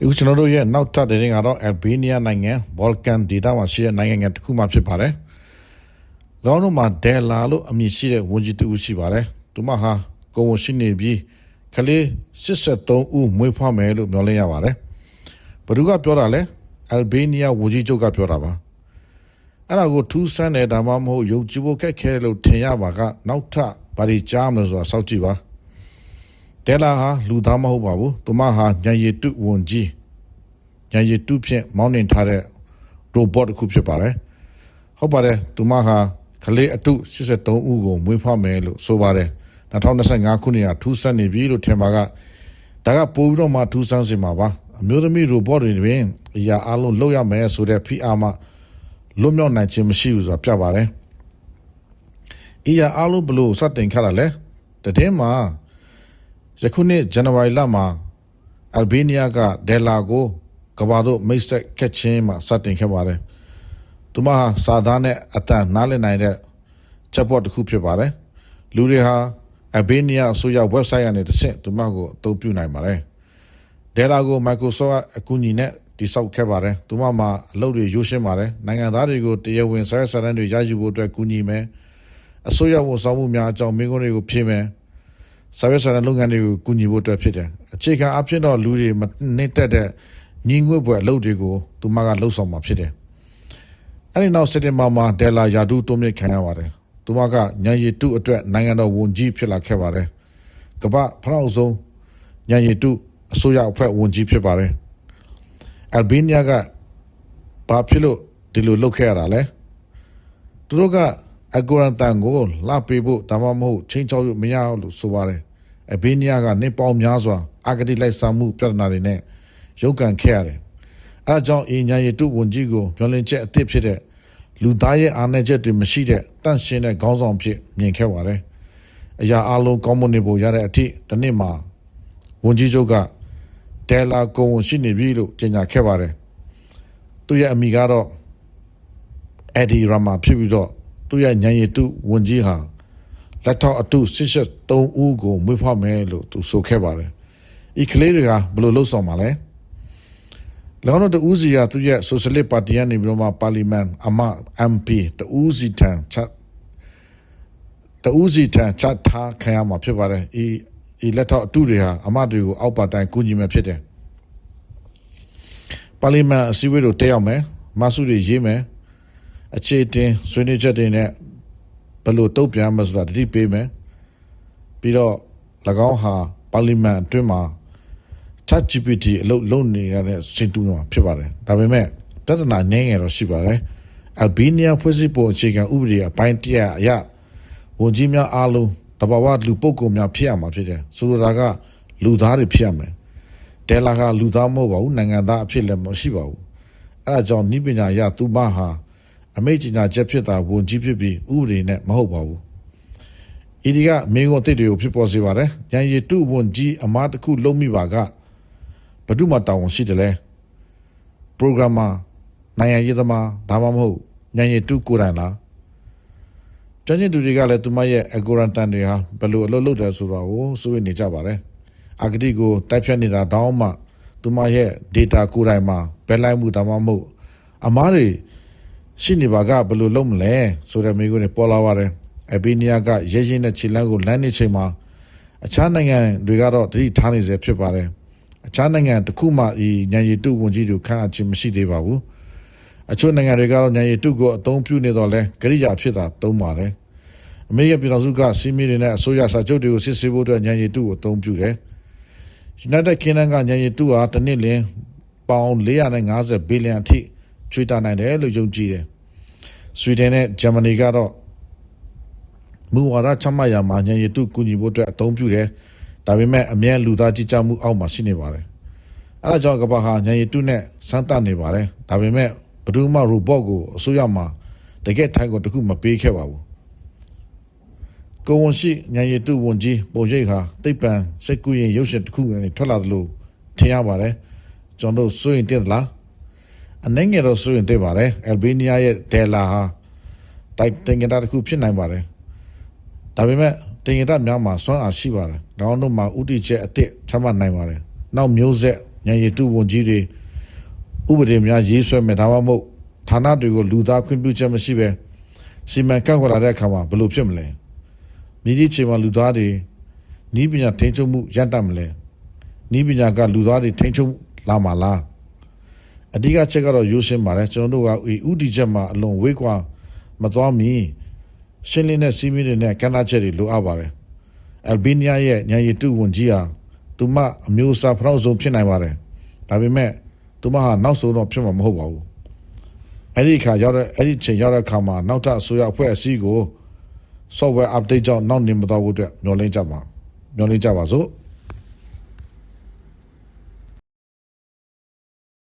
အခုကျွန်တော်တို့ရဲ့နောက်ထပ်တဲ့ရင်ကတော့အယ်ဘေးနီးယားနိုင်ငံဘော်လကန်ဒေသမှာရှိတဲ့နိုင်ငံငယ်တစ်ခုမှဖြစ်ပါတယ်။လောကမှာဒဲလာလို့အမည်ရှိတဲ့ဝန်ကြီးတူရှိပါတယ်။သူမဟာကိုဝန်ရှိနေပြီးကလေး83ဦးမွေးဖွားမယ်လို့မျှော်လင့်ရပါတယ်။ဘယ်သူကပြောတာလဲ။အယ်ဘေးနီးယားဝန်ကြီးချုပ်ကပြောတာပါ။အဲ့ဒါကိုထူးဆန်းတယ်ဒါမှမဟုတ်ယုံကြည်ဖို့ခက်ခဲလို့ထင်ရပါကနောက်ထပ်ဘာတွေကြားမလို့ဆိုတာစောင့်ကြည့်ပါ။ ဒဲလာဟာလူသားမဟုတ်ပါဘူးသူမဟာညံရည်တုဝန်ကြီးညံရည်တုဖြင့်မောင်းနှင်ထားတဲ့ robot တစ်ခုဖြစ်ပါတယ်ဟုတ်ပါတယ်သူမဟာကလေးအတု83ဦးကိုမွေးဖွားမယ်လို့ဆိုပါတယ်2025ခုနှစ်ကထူးဆန်းနေပြီလို့ထင်ပါကဒါကပို့ပြီးတော့မှထူးဆန်းစေမှာပါအမျိုးသမီး robot တွေတွင်အရာအလုံးလောက်ရမယ်ဆိုတဲ့ဖိအားမှလွတ်မြောက်နိုင်ခြင်းမရှိဘူးဆိုတာပြပါတယ်အရာအလုံးဘလို့စတင်ခါတာလဲတည်င်းမှာ ယခုနှစ်ဇန်နဝါရီလမှာအယ်ဘေးနီးယားကဒဲလာကိုကဘာတို့မိတ်ဆက်ကက်ချင်းမှာစတင်ခဲ့ပါတယ်။သူမဟာစာသားနဲ့အတန်နားလည်နိုင်တဲ့ချက်ဘော့တစ်ခုဖြစ်ပါတယ်။လူတွေဟာအဘေးနီးယားအစိုးရ website ကနေတစ်ဆင့်သူမကိုအသုံးပြုနိုင်ပါတယ်။ဒဲလာကို Microsoft အကူအညီနဲ့တိစောက်ခဲ့ပါတယ်။သူမမှာအလုပ်တွေရိုးရှင်းပါတယ်။နိုင်ငံသားတွေကိုတရားဝင်စာရေးစာတမ်းတွေရယူဖို့အတွက်ကူညီမယ်။အစိုးရဝန်ဆောင်မှုများအကြောင်းမင်းကုန်းတွေကိုဖြည့်မယ်။ စာရေးစာတမ်းလုပ်ငန်းတွေကိုကူညီဖို့အတွက်ဖြစ်တယ်။အခြေခံအဖြစ်တော့လူတွေမနှိမ့်တက်တဲ့ညီငွေ့ပွဲအလုပ်တွေကိုသူမကလှုပ်ဆောင်မှာဖြစ်တယ်။အဲဒီနောက်စက်တင်ဘာမှာဒဲလာယာဒူးတုံးမြင့်ခံရပါတယ်။သူမကညံရည်တုအတွက်နိုင်ငံတော်ဝန်ကြီးဖြစ်လာခဲ့ပါတယ်။ကမ္ဘာဖရောက်ဆုံးညံရည်တုအစိုးရအဖွဲ့ဝန်ကြီးဖြစ်ပါတယ်။အယ်ဘေးနီးယားကဘာဖြစ်လို့ဒီလိုလုပ်ခဲ့ရတာလဲ။သူတို့က အကူရန်တန်ကိုလာပေးဖို့ဒါမှမဟုတ်ချင်းချောက်လို့မရဘူးလို့ဆိုပါတယ်။အဘေးနီးယားကနေပေါင်းများစွာအဂတိလိုက်စားမှုပြဿနာတွေနဲ့ရုပ်ကန်ခဲ့ရတယ်။အဲဒါကြောင့်အင်ညာရတုဝန်ကြီးကိုမျောလင့်ချက်အသစ်ဖြစ်တဲ့လူသားရဲ့အာဏာချက်တွေမရှိတဲ့တန့်ရှင်းတဲ့ခေါင်းဆောင်ဖြစ်မြင်ခဲ့ပါတယ်။အရာအလုံးကောင်းမွန်နေဖို့ရတဲ့အထိဒီနေ့မှာဝန်ကြီးချုပ်ကဒဲလာကုံဝန်ရှိနေပြီလို့ကြေညာခဲ့ပါတယ်။သူ့ရဲ့အမိကတော့အက်ဒီရာမာဖြစ်ပြီးတော့ သူ့ရဲ့ညံရည်တုဝန်ကြီးဟာလက်ထောက်အတု83ဦးကိုမွေးဖွားမယ်လို့သူဆိုခဲ့ပါတယ်။ဤကလေးတွေကဘယ်လိုလှုပ်ဆောင်မှာလဲ။လောကတူးစီယာသူရဲ့ဆိုရှယ်လစ်ပါတီကနေပြီးတော့မှပါလီမန်အမ MP တူးစီတန်ချက်တူးစီတန်ချက်ထားခံရမှာဖြစ်ပါတယ်။ဤဤလက်ထောက်အတုတွေဟာအမတွေကိုအောက်ပါတိုင်းကူညီမယ်ဖြစ်တယ်။ပါလီမန်အစည်းအဝေးတို့တက်ရောက်မယ်။မဆုတွေရေးမယ်။ အခြေတင်ဆွေးနွေးချက်တွေနဲ့ဘယ်လိုတုတ်ပြန်မလဲဆိုတာတတိပေးမယ်ပြီးတော့၎င်းဟာပါလီမန်အတွင်းမှာ ChatGPT အလုပ်လုပ်နေရတဲ့စင်တူမှာဖြစ်ပါတယ်ဒါပေမဲ့ပြဿနာနည်းငယ်တော့ရှိပါတယ်အယ်ဘေးနီးယားဖွဲ့စည်းပုံအခြေခံဥပဒေအပိုင်းတရအရဝန်ကြီးများအားလုံးတဘာဝလူပုဂ္ဂိုလ်များဖြစ်ရမှာဖြစ်တယ်ဆိုလိုတာကလူသားတွေဖြစ်ရမယ်ဒဲလာကလူသားမဟုတ်ပါဘူးနိုင်ငံသားအဖြစ်လည်းမရှိပါဘူးအဲဒါကြောင့်နိပညာရသူမဟာ အမိတ်ကြီးညာချက်ဖြစ်တာဝန်ကြီးဖြစ်ပြီးဥပဒေနဲ့မဟုတ်ပါဘူး။ဤဒီကမင်းကိုတစ်တွေကိုဖြစ်ပေါ်စေပါတယ်။ညံရည်တုဝန်ကြီးအမားတစ်ခုလုံးမိပါကဘဒုမှတောင်းရှိတယ်လေ။ programmer နိုင်ရည်သမားဒါမှမဟုတ်ညံရည်တုကိုယ်တိုင်လား။ကျန်တဲ့သူတွေကလည်းသူမရဲ့အကူရန်တန်တွေဟာဘယ်လိုအလုပ်လုပ်တယ်ဆိုတာကိုစိုးရိမ်နေကြပါတယ်။အာဂတိကိုတိုက်ဖြတ်နေတာတောင်းမှသူမရဲ့ data ကိုယ်တိုင်မှာဘယ်လိုက်မှုဒါမှမဟုတ်အမားတွေ ရှိနေပါကဘယ်လိုလုပ်မလဲဆိုတဲ့မိကုန်းတွေပေါ်လာပါတယ်အဘီနီးယားကရဲရင်တဲ့ခြေလမ်းကိုလမ်းနေချိန်မှာအခြားနိုင်ငံတွေကတော့တတိထားနေစေဖြစ်ပါတယ်အခြားနိုင်ငံတစ်ခုမှဒီညံရည်တုဝန်ကြီးတို့ခန့်အပ်ခြင်းမရှိသေးပါဘူးအချို့နိုင်ငံတွေကတော့ညံရည်တုကိုအသုံးပြုနေတော့လဲကြရိယာဖြစ်တာသုံးပါတယ်အမေရိကန်ပြည်ထောင်စုကစီမီတွေနဲ့အစိုးရစာချုပ်တွေကိုစစ်ဆေးဖို့အတွက်ညံရည်တုကိုအသုံးပြုတယ် United Kingdom ကညံရည်တုဟာတစ်နှစ်လင်းပေါင်450ဘီလီယံအထိ ချွေတာနိုင်တယ်လို့ယုံကြည်တယ်။ဆွီဒင်နဲ့ဂျာမနီကတော့မူဝါဒချမှတ်ရာမှာညံရည်တုကူညီဖို့အတွက်အသုံးပြုတယ်။ဒါပေမဲ့အမြဲလူသားကြီးကြမှုအောက်မှာရှိနေပါတယ်။အဲဒါကြောင့်ကမ္ဘာဟာညံရည်တုနဲ့စမ်းသပ်နေပါတယ်။ဒါပေမဲ့ဘယ်သူမှ robot ကိုအစိုးရမှာတကယ်ထိုင်ကိုတခုမပေးခဲ့ပါဘူး။ကိုဝန်ရှိညံရည်တုဝန်ကြီးပုံရိပ်ဟာတိတ်ပံစိတ်ကူးရင်ရုပ်ရှင်တစ်ခုနဲ့ထွက်လာတယ်လို့ထင်ရပါတယ်။ကျွန်တော်စိုးရင်တည်သလား။ အနေငယ်တော့ဆိုရင်တည်ပါတယ်အယ်ဘေးနီးယားရဲ့ဒဲလာဟာတိုက်တင်ကြတာတစ်ခုဖြစ်နိုင်ပါတယ်ဒါပေမဲ့တင်ကြတာများမှာစွမ်းအားရှိပါတယ်ဒါအောင်တို့မှာဥတီချက်အစ်စ်ချမှတ်နိုင်ပါတယ်နောက်မျိုးဆက်ညရည်တူဝန်ကြီးတွေဥပဒေများရေးဆွဲမယ်ဒါမှမဟုတ်ဌာနတွေကိုလူသားခွင့်ပြုချက်မရှိပဲစီမံကန့်ကွက်လာတဲ့အခါမှာဘယ်လိုဖြစ်မလဲမြည်ကြီးချိန်မှာလူသားတွေနီးပညာထိန်းချုပ်မှုရပ်တန့်မလဲနီးပညာကလူသားတွေထိန်းချုပ်လာမှာလား အဓိကချက်ကတော့ရိုးရှင်းပါတယ်ကျွန်တော်တို့ကဥတီချက်မှာအလွန်ဝေးကွာမသွားမီရှင်းလင်းတဲ့စီးမင်းတွေနဲ့ကန့်သတ်ချက်တွေလိုအပ်ပါတယ်အယ်ဘေးနီးယားရဲ့ညရည်တူဝန်ကြီးဟာသူမအမျိုးအစားဖရောက်ဆုံးဖြစ်နိုင်ပါတယ်။ဒါပေမဲ့သူမဟာနောက်ဆုံးတော့ဖြစ်မှာမဟုတ်ပါဘူး။အဲ့ဒီခါရောက်တဲ့အဲ့ဒီချိန်ရောက်တဲ့ခါမှာနောက်ထပ်အစိုးရအဖွဲ့အစည်းကို software update ကြောင့်နောက်နေမတော့ဘူးအတွက်မျှော်လင့်ကြပါမျှော်လင့်ကြပါစို့။